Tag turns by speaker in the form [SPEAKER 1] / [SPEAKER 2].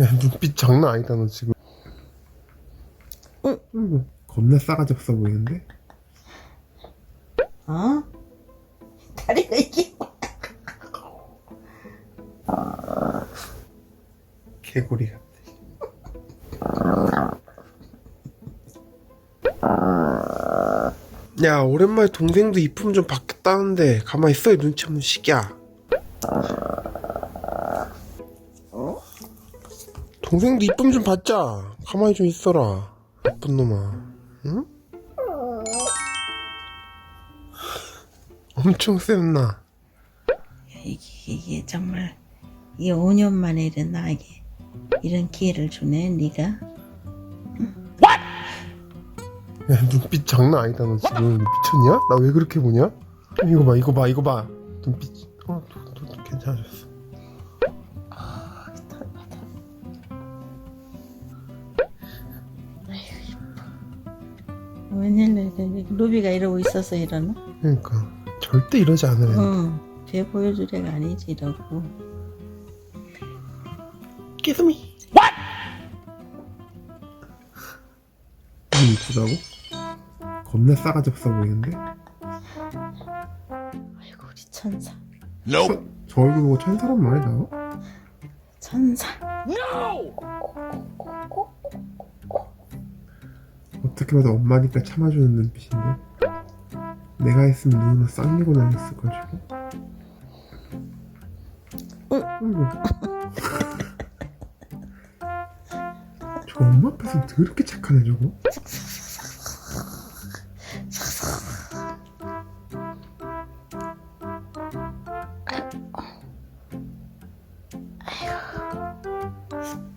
[SPEAKER 1] 야 눈빛 장난 아니다 너 지금
[SPEAKER 2] 응.
[SPEAKER 1] 응. 겁나 싸가지 없어 보이는데?
[SPEAKER 2] 어? 다리가 이게
[SPEAKER 1] 개구리 같아 야 오랜만에 동생도 이쁨 좀 받겠다는데 가만히 있어 이 눈치 없는 시기야 동생도 이쁨 좀 받자. 가만히 좀 있어라. 나쁜 놈아. 응? 엄청 쌤나.
[SPEAKER 2] 이게, 이게 정말 이 5년 만에 이런 나에게. 이런 기회를 주네 네가?
[SPEAKER 1] 야 눈빛 장난 아니다 너 지금. 미쳤냐? 나 왜 그렇게 보냐? 이거 봐 이거 봐 이거 봐. 눈빛 어 도, 도, 도 괜찮아졌어
[SPEAKER 2] 웬일로 이래 루비가 이러고 있어서 이러나?
[SPEAKER 1] 그러니까 절대 이러지 않으래
[SPEAKER 2] 응. 쟤 보여줄 애가 아니지 이러고
[SPEAKER 1] 끼스미 눈 이쁘다고? 겁나 싸가지 없어 보이는데?
[SPEAKER 2] 아이고 우리 천사
[SPEAKER 1] 저, 저 얼굴 보고 천사란 말이 나와?
[SPEAKER 2] 천사
[SPEAKER 1] 어떻게 봐도 엄마니까 참아주는 눈빛인데 내가 했으면 눈으로 쌍욕을 날렸을 걸 저거 아이고 저거 엄마 앞에서 더럽게 착하네 저거 아이고.